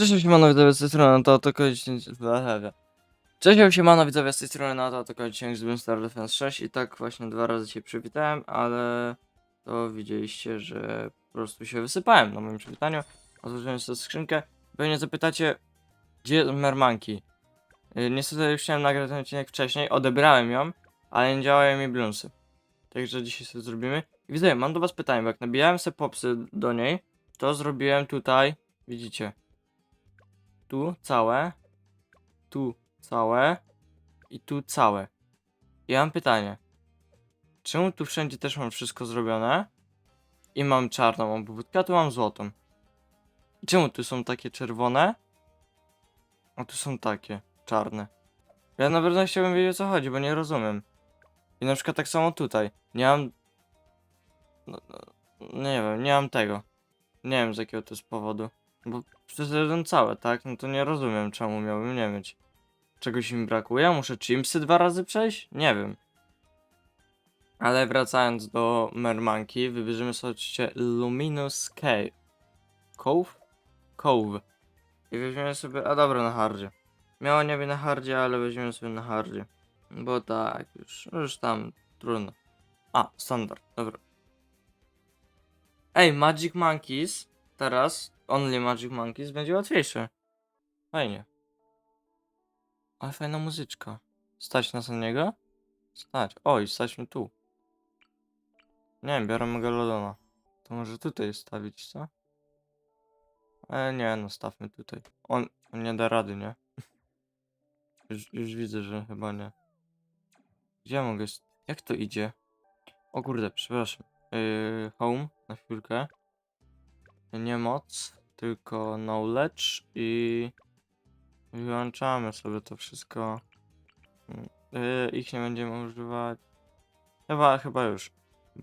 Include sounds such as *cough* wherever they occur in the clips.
Cześć, siemano widzowie z tej strony, no to kończy... Cześć, siemano widzowie z tej strony, no to kończy z Star Defense 6 i tak właśnie dwa razy się przywitałem, ale to widzieliście, że po prostu się wysypałem na moim przywitaniu. Otworzyłem sobie skrzynkę. Pewnie zapytacie, gdzie mermanki? Yy, niestety już chciałem nagrać ten odcinek wcześniej, odebrałem ją, ale nie działają mi blunsy. Także dzisiaj sobie zrobimy. I widzowie, mam do was pytanie, bo jak nabijałem sobie popsy do niej, to zrobiłem tutaj, widzicie, tu całe, tu całe i tu całe. I mam pytanie. Czemu tu wszędzie też mam wszystko zrobione? I mam czarną obwódkę, a tu mam złotą. I czemu tu są takie czerwone? A tu są takie czarne. Ja naprawdę chciałbym wiedzieć o co chodzi, bo nie rozumiem. I na przykład tak samo tutaj. Nie mam... No, no, nie wiem, nie mam tego. Nie wiem z jakiego to jest powodu. Bo jeden całe, tak? No to nie rozumiem czemu miałbym nie mieć. Czegoś mi brakuje? Muszę Chimsy dwa razy przejść? Nie wiem. Ale wracając do Mermanki, wybierzemy sobie oczywiście Luminous Cave. Cove? Cove. I weźmiemy sobie, a dobra, na hardzie. Miało nie być na hardzie, ale weźmiemy sobie na hardzie. Bo tak, już, już tam, trudno. A, standard, dobra. Ej, Magic Monkeys, teraz, Only Magic Monkeys będzie łatwiejsze. Fajnie. Ale fajna muzyczka. Stać nas na niego? Stać. Oj, stać mi tu. Nie wiem, biorę Megalodona. To może tutaj stawić, co? E, nie, no stawmy tutaj. On, nie da rady, nie? *laughs* Już, już widzę, że chyba nie. Gdzie ja mogę... Jak to idzie? O kurde, przepraszam. Yy, home, na chwilkę. Nie moc, tylko knowledge i... Wyłączamy sobie to wszystko. Yy, ich nie będziemy używać. Chyba, chyba już.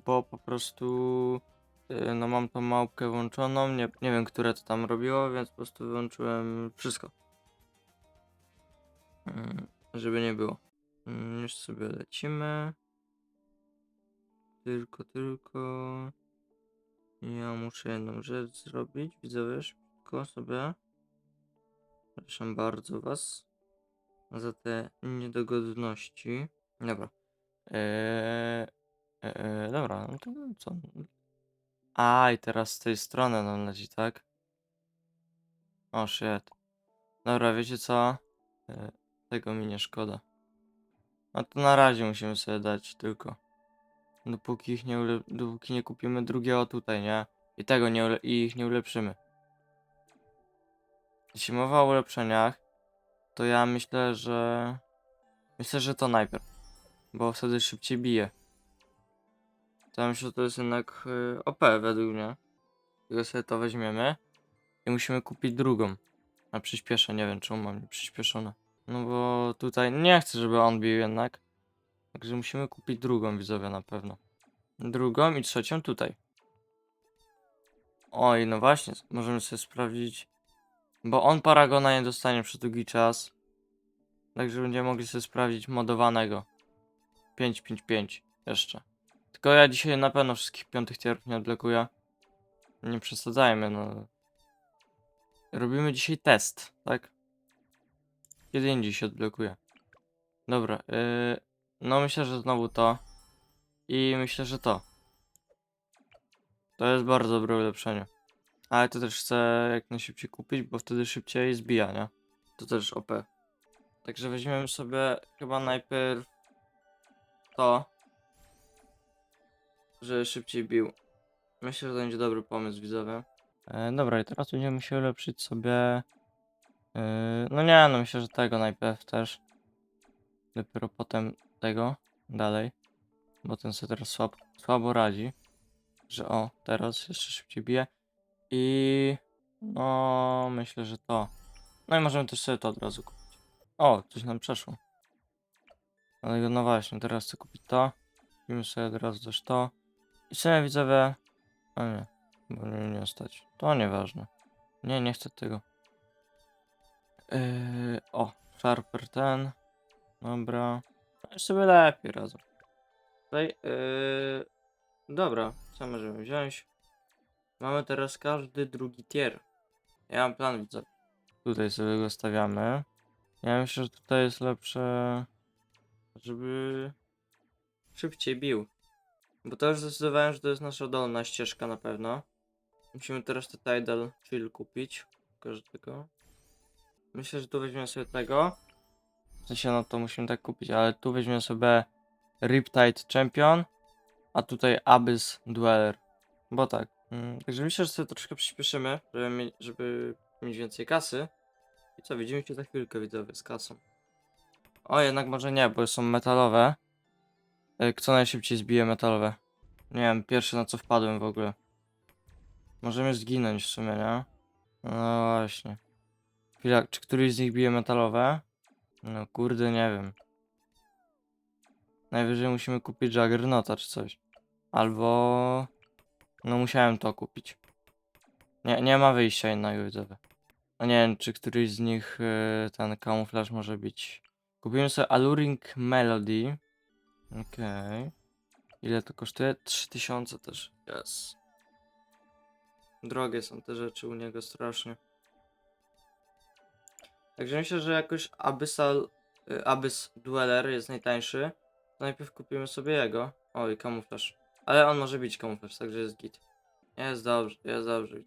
Bo po prostu... Yy, no mam tą małpkę włączoną, nie, nie wiem, które to tam robiło, więc po prostu wyłączyłem wszystko. Yy, żeby nie było. Yy, już sobie lecimy. Tylko, tylko... Ja muszę jedną rzecz zrobić, widzowie, szybko sobie. Przepraszam bardzo was za te niedogodności. Dobra. Eee, eee, dobra, no to co? A, i teraz z tej strony nam leci, tak? O, shit. Dobra, wiecie co? Eee, tego mi nie szkoda. A to na razie musimy sobie dać tylko. Dopóki ich nie dopóki nie kupimy drugiego tutaj, nie? I tego nie i ich nie ulepszymy. Jeśli mowa o ulepszeniach, to ja myślę, że... Myślę, że to najpierw. Bo wtedy szybciej bije. To ja myślę, że to jest jednak y, OP według mnie. Tylko sobie to weźmiemy. I musimy kupić drugą. Na przyspieszę, nie wiem czemu mam przyspieszone. No bo tutaj nie chcę, żeby on bił jednak. Także musimy kupić drugą widzowie na pewno. Drugą i trzecią tutaj. Oj, no właśnie, możemy sobie sprawdzić. Bo on Paragona nie dostanie przez długi czas. Także będziemy mogli sobie sprawdzić modowanego. 555 jeszcze. Tylko ja dzisiaj na pewno wszystkich piątych tierów nie odblokuję. Nie przesadzajmy, no. Robimy dzisiaj test, tak? Kiedy indziej się odblokuje. Dobra, yy, no myślę, że znowu to. I myślę, że to. To jest bardzo dobre ulepszenie. Ale to też chcę jak najszybciej kupić, bo wtedy szybciej zbija, nie? To też OP. Także weźmiemy sobie chyba najpierw to, że szybciej bił. Myślę, że to będzie dobry pomysł, widzowie. E, dobra, i teraz będziemy się ulepszyć sobie... E, no nie, no myślę, że tego najpierw też. Dopiero potem tego, dalej. Bo ten sobie teraz słab, słabo radzi. Że o, teraz jeszcze szybciej bije. I no myślę, że to. No i możemy też sobie to od razu kupić. O, coś nam przeszło. Dlatego no właśnie, teraz chcę kupić to. Kupimy sobie od razu też to. I sobie widzowie. O nie, bo nie stać. To nieważne. Nie, nie chcę tego. Yy, o, Sharper ten. Dobra. Już sobie lepiej razem. Tutaj, yy, dobra, co możemy wziąć? Mamy teraz każdy drugi tier. Ja mam plan, widzę. Tutaj sobie go stawiamy. Ja myślę, że tutaj jest lepsze, żeby szybciej bił. Bo to już zdecydowałem, że to jest nasza dolna ścieżka na pewno. Musimy teraz te Tidal Chill kupić. Każdego. Myślę, że tu weźmiemy sobie tego. W sensie, no to musimy tak kupić, ale tu weźmiemy sobie Riptide Champion, a tutaj Abyss Dweller. Bo tak. Mm, także myślę, że sobie troszkę przyspieszymy, żeby, mie- żeby mieć więcej kasy. I co, widzimy się za chwilkę, widzowie, z kasą. O, jednak może nie, bo są metalowe. E, Kto najszybciej zbije metalowe? Nie wiem, pierwszy na co wpadłem w ogóle. Możemy zginąć w sumie, nie? No właśnie. Chwila, czy któryś z nich bije metalowe? No kurde, nie wiem. Najwyżej musimy kupić Juggernauta czy coś. Albo... No musiałem to kupić. Nie, nie ma wyjścia innego widzowie. No nie wiem, czy któryś z nich y, ten kamuflaż może być. Kupimy sobie Alluring Melody. Okej. Ile to kosztuje? 3000 też. Yes. Drogie są te rzeczy u niego strasznie. Także myślę, że jakoś Abyssal, y, Abyss Dweller jest najtańszy. To najpierw kupimy sobie jego. Oj, kamuflaż. Ale on może być kamuflaż, także jest git. Jest dobrze, jest dobrze.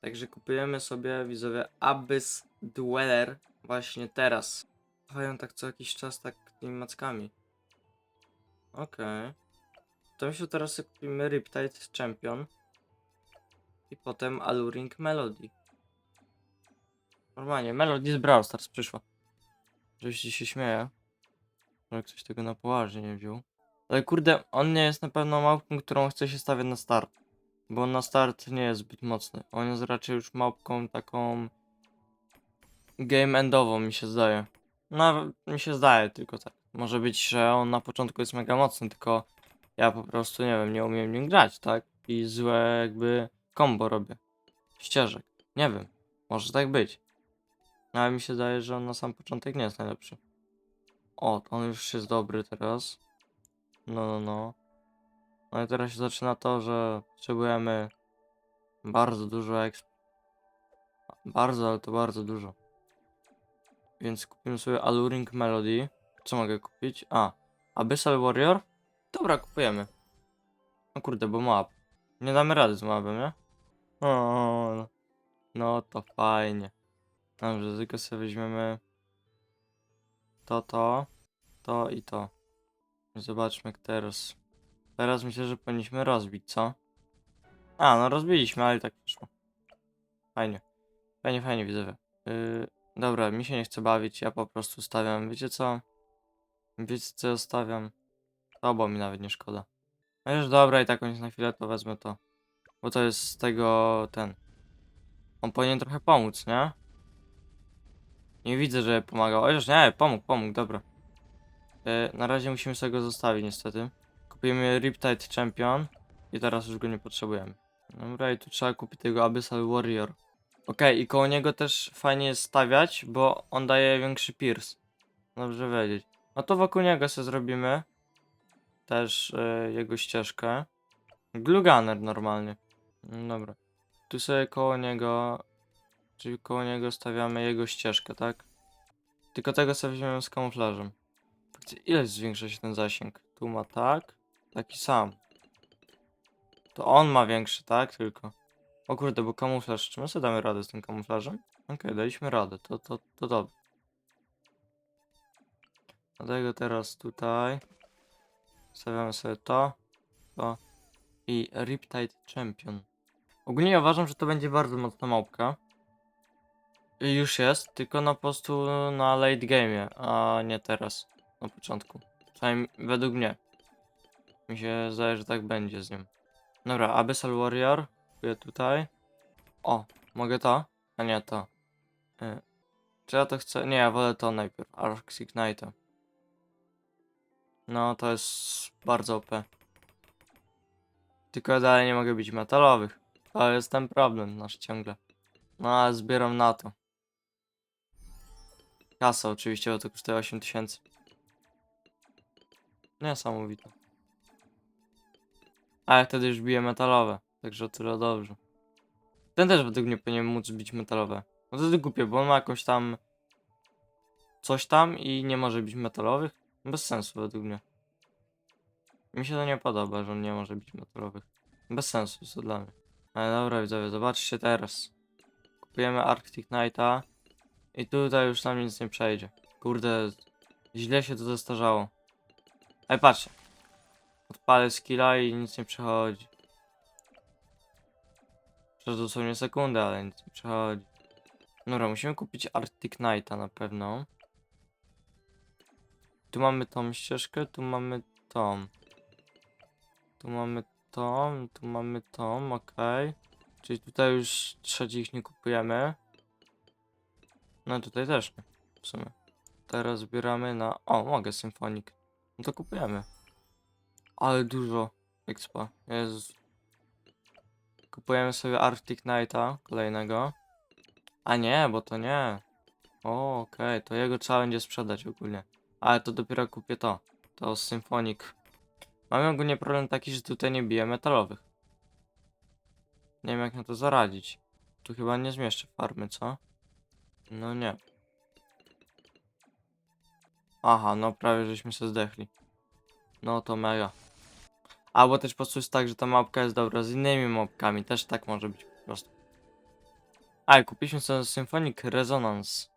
Także kupujemy sobie, widzowie, Abyss Dweller właśnie teraz. Chowają tak co jakiś czas tak tymi mackami. Okej. To myślę, teraz kupimy Riptide Champion. I potem Alluring Melody. Normalnie, Melody z Brawl Stars przyszła. Oczywiście się śmieje. Że ktoś tego na poważnie nie wziął. Ale kurde, on nie jest na pewno małpką, którą chce się stawiać na start. Bo na start nie jest zbyt mocny. On jest raczej już małpką taką... Game endową mi się zdaje. No, mi się zdaje tylko tak. Może być, że on na początku jest mega mocny, tylko ja po prostu, nie wiem, nie umiem nim grać, tak? I złe jakby combo robię. Ścieżek. Nie wiem. Może tak być. No, ale mi się zdaje, że on na sam początek nie jest najlepszy. O, on już jest dobry teraz. No, no, no. No i teraz się zaczyna to, że potrzebujemy bardzo dużo exp. Bardzo, ale to bardzo dużo. Więc kupimy sobie Alluring Melody. Co mogę kupić? A, Abyssal Warrior? Dobra, kupujemy. No kurde, bo map. Nie damy rady z mapem, nie? O, no. no to fajnie. Dobrze, tylko sobie weźmiemy to, to, to i to. Zobaczmy teraz. Teraz myślę, że powinniśmy rozbić, co? A, no rozbiliśmy, ale tak wyszło. Fajnie. Fajnie, fajnie widzowie. Yy, dobra, mi się nie chce bawić, ja po prostu stawiam, wiecie co? Wiecie co ja stawiam? To, bo mi nawet nie szkoda. No już dobra, i tak on na chwilę, to wezmę to. Bo to jest z tego, ten. On powinien trochę pomóc, nie? Nie widzę, że pomagał. Chociaż nie, pomógł, pomógł, dobra. E, na razie musimy sobie go zostawić niestety. Kupimy Riptide Champion i teraz już go nie potrzebujemy. Dobra, i tu trzeba kupić tego Abyssal Warrior. Okej, i koło niego też fajnie jest stawiać, bo on daje większy pierce. Dobrze wiedzieć. No to wokół niego sobie zrobimy też e, jego ścieżkę. Gluganer normalnie. No Dobra. Tu sobie koło niego, czyli koło niego stawiamy jego ścieżkę, tak? Tylko tego sobie weźmiemy z kamuflażem. Ile zwiększa się ten zasięg? Tu ma tak, taki sam. To on ma większy, tak? Tylko. O kurde, bo kamuflaż. Czy my sobie damy radę z tym kamuflażem? Okej, daliśmy radę, to, to, to dobrze. Dlatego teraz tutaj stawiamy sobie to, to i Riptide Champion. Ogólnie uważam, że to będzie bardzo mocna małpka. Już jest, tylko na po prostu na late game, a nie teraz, na początku. Przynajmniej według mnie. Mi się zdaje, że tak będzie z nim. Dobra, Abyssal Warrior. Kupuję tutaj. O, mogę to? A nie to. Y, Czy ja to chcę? Nie, ja wolę to najpierw. Arx Ignite. No, to jest bardzo OP. Tylko ja dalej nie mogę być metalowych. To jest ten problem nasz ciągle. No, ale zbieram na to. Kasa oczywiście, bo to kosztuje 8000. Niesamowite. A ja wtedy już biję metalowe, także o tyle dobrze. Ten też według mnie powinien móc bić metalowe. No to głupie, bo on ma jakąś tam... Coś tam i nie może być metalowych? Bez sensu według mnie. Mi się to nie podoba, że on nie może być metalowych. Bez sensu jest to dla mnie. Ale dobra widzowie, zobaczcie teraz. Kupujemy Arctic Knighta. I tutaj już nam nic nie przejdzie. Kurde, źle się to zestarzało. Ej, patrzcie. Odpalę skilla i nic nie przechodzi. Przez dosłownie sekundę, ale nic nie przechodzi. Dobra, musimy kupić Arctic Knighta na pewno. Tu mamy tą ścieżkę, tu mamy tą. Tu mamy tą, tu mamy tą, okej. Czyli tutaj już trzecich nie kupujemy. No tutaj też nie, w sumie. Teraz zbieramy na... O, mogę symfonik. No to kupujemy. Ale dużo expa, Jezus. Kupujemy sobie Arctic Knighta kolejnego. A nie, bo to nie. O, okej, to jego trzeba będzie sprzedać ogólnie. Ale to dopiero kupię to. To Symphonic. Mamy ogólnie problem taki, że tutaj nie bije metalowych. Nie wiem jak na to zaradzić. Tu chyba nie zmieszczę farmy, co? No nie. Aha, no prawie żeśmy się zdechli. No to mega. Albo też po prostu jest tak, że ta mapka jest dobra z innymi mapkami. Też tak może być po prostu. A, kupiliśmy sobie Symphonic Resonance.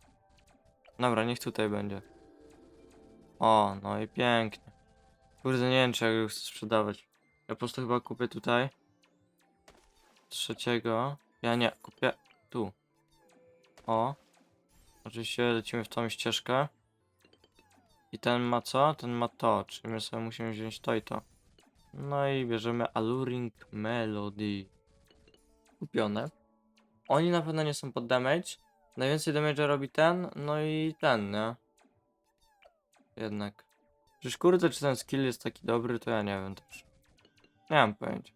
Dobra, niech tutaj będzie. O, no i pięknie. Kurde, nie wiem czy ja go chcę sprzedawać. Ja po prostu chyba kupię tutaj. Trzeciego. Ja nie, kupię tu. O. Oczywiście lecimy w tą ścieżkę. I ten ma co? Ten ma to, czyli my sobie musimy wziąć to i to. No i bierzemy Alluring Melody. Kupione. Oni na pewno nie są pod damage. Najwięcej damage robi ten, no i ten, nie? Jednak. Przecież kurde, czy ten skill jest taki dobry, to ja nie wiem też. Nie mam pojęcia.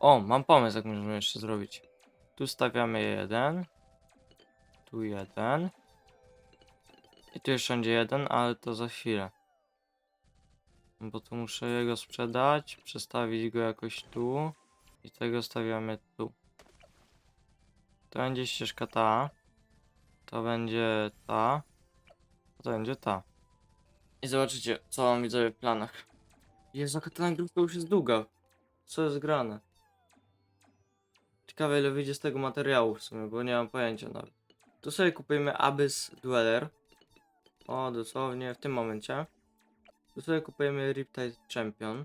O, mam pomysł, jak możemy jeszcze zrobić. Tu stawiamy jeden. Tu jeden. I tu jeszcze będzie jeden, ale to za chwilę. Bo tu muszę jego sprzedać, przestawić go jakoś tu. I tego stawiamy tu. To będzie ścieżka ta. To będzie ta. To będzie ta. I zobaczycie, co mam widzowie w planach. Jezu, jaka ta już jest długa. Co jest grane? Ciekawe ile wyjdzie z tego materiału w sumie, bo nie mam pojęcia nawet. Tu sobie kupujemy Abyss Dweller. O, dosłownie w tym momencie. Tu sobie kupujemy Riptide Champion.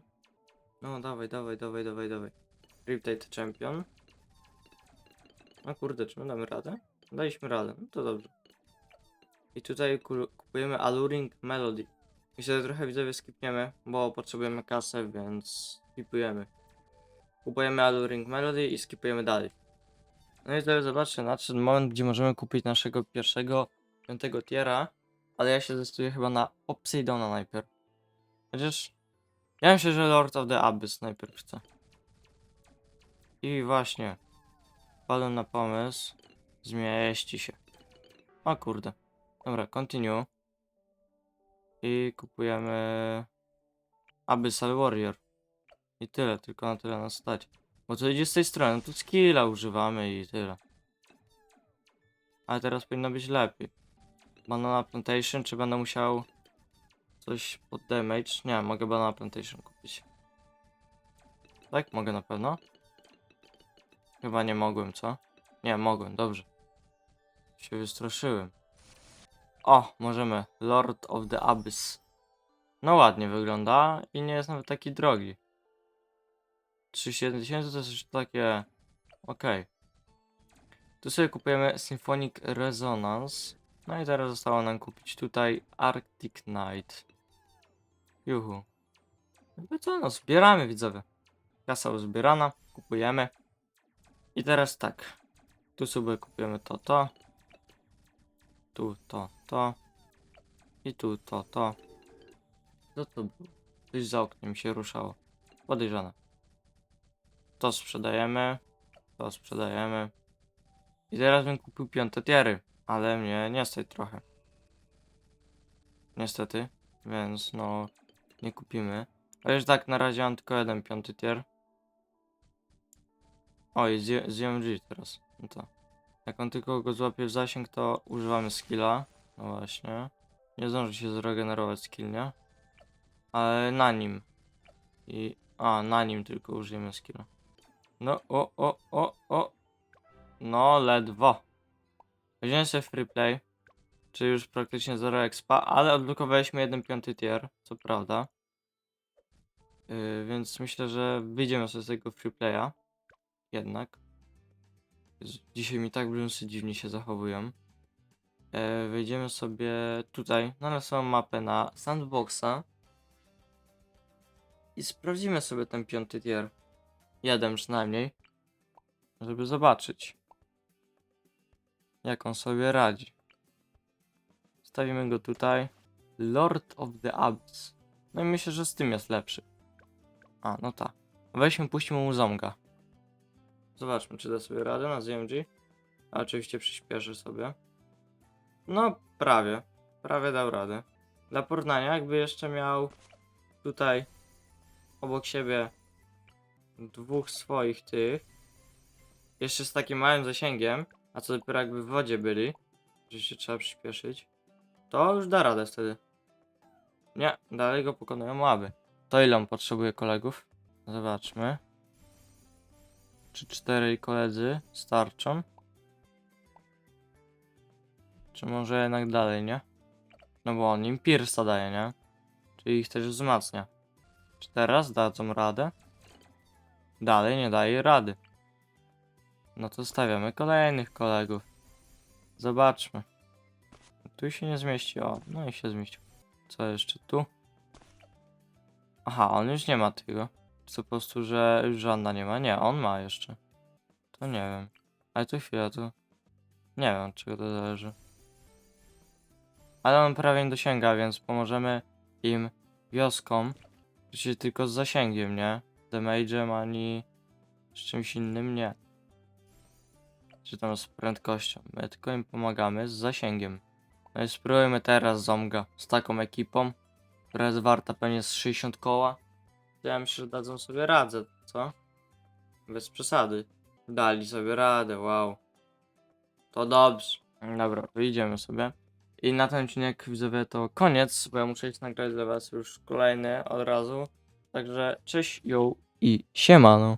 No, dawaj, dawaj, dawaj, dawaj, dawaj. Riptide Champion. No kurde, czy my damy radę? Daliśmy radę, no to dobrze. I tutaj ku- kupujemy Alluring Melody. I sobie trochę widzowie skipniemy, bo potrzebujemy kasę, więc skipujemy. Kupujemy Alluring Melody i skipujemy dalej. No i teraz zobaczcie, nadszedł moment, gdzie możemy kupić naszego pierwszego, piątego tiera. Ale ja się zdecyduję chyba na Obsidona najpierw. Chociaż... Ja myślę, że Lord of the Abyss najpierw chcę. I właśnie. Wpadłem na pomysł. Zmieści się. O kurde. Dobra, continue. I kupujemy Abyssal Warrior. I tyle, tylko na tyle nas stać. Bo to idzie z tej strony, tu skilla używamy i tyle. Ale teraz powinno być lepiej. Banana Plantation, czy będę musiał coś pod damage? Nie, mogę Banana Plantation kupić. Tak, mogę na pewno. Chyba nie mogłem, co? Nie, mogłem, dobrze. Się wystraszyłem. O, możemy. Lord of the Abyss. No ładnie wygląda i nie jest nawet taki drogi. 37 tysięcy to jest już takie... Okej. Tu sobie kupujemy Symphonic Resonance. No i teraz zostało nam kupić tutaj Arctic Knight. Juhu. No co, no zbieramy widzowie. Kasa uzbierana, kupujemy. I teraz tak. Tu sobie kupujemy to, to. Tu to, to. I tu to, to. Co to było? Coś za oknem się ruszało. Podejrzane. To sprzedajemy. To sprzedajemy. I teraz bym kupił piąte tiery. Ale mnie nie stać trochę. Niestety. Więc no... Nie kupimy. Chociaż tak, na razie mam tylko jeden piąty tier. O, i z UMG teraz. No to. Jak on tylko go złapie w zasięg, to używamy skilla. No właśnie. Nie zdąży się zregenerować skill, nie? Ale na nim. I... A, na nim tylko użyjemy skilla. No, o, o, o, o. No, ledwo. Weźmiemy sobie free play. Czyli już praktycznie 0 expa, ale odblokowaliśmy 1 piąty tier, co prawda. Yy, więc myślę, że wyjdziemy sobie z tego free playa. Jednak. Dzisiaj mi tak bluesy dziwnie się zachowują. E, wejdziemy sobie tutaj na naszą mapę na sandboxa. I sprawdzimy sobie ten piąty tier. Jeden przynajmniej. Żeby zobaczyć. Jak on sobie radzi. Stawimy go tutaj. Lord of the Abyss. No i myślę, że z tym jest lepszy. A, no tak. Weźmy, puśćmy mu zonga. Zobaczmy, czy da sobie radę na ZMG. A oczywiście przyspieszy sobie. No, prawie. Prawie dał radę. Dla porównania, jakby jeszcze miał tutaj obok siebie dwóch swoich tych. Jeszcze z takim małym zasięgiem, a co dopiero jakby w wodzie byli, że się trzeba przyspieszyć, to już da radę wtedy. Nie, dalej go pokonują łaby. To ile on potrzebuje kolegów? Zobaczmy. Czy czterej koledzy starczą? Czy może jednak dalej, nie? No bo on im Pierce'a daje, nie? Czyli ich też wzmacnia. Czy teraz dadzą radę? Dalej nie daje rady. No to stawiamy kolejnych kolegów. Zobaczmy. Tu się nie zmieści. O, no i się zmieścił. Co jeszcze tu? Aha, on już nie ma tego. Co po prostu, że już żadna nie ma? Nie, on ma jeszcze. To nie wiem. Ale to chwilę, to... Nie wiem, od czego to zależy. Ale on prawie nie dosięga, więc pomożemy im wioskom. Oczywiście tylko z zasięgiem, nie? Damage'em ani z czymś innym nie. Czy tam z prędkością. My tylko im pomagamy z zasięgiem. No i spróbujmy teraz Zomga z taką ekipą, która jest warta pewnie z 60 koła. To ja myślę, że dadzą sobie radę, co? Bez przesady. Dali sobie radę, wow. To dobrze. Dobra, wyjdziemy sobie. I na ten odcinek widzowie to koniec, bo ja muszę iść nagrać dla was już kolejny od razu. Także cześć, yo i siemano.